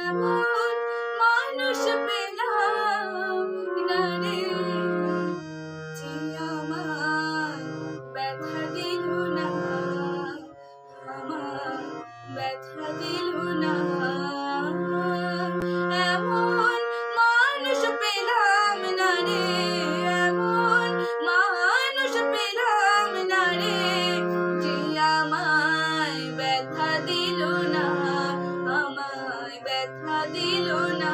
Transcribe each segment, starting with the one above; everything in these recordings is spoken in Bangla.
এমন মানুষ পে না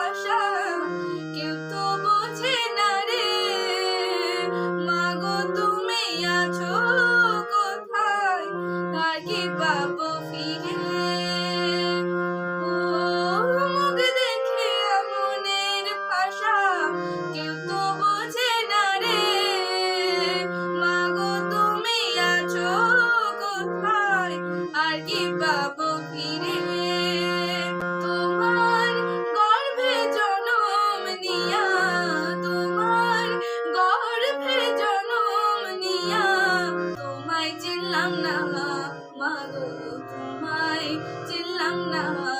Russia. না মা মাগো তোমায় চিনলাম না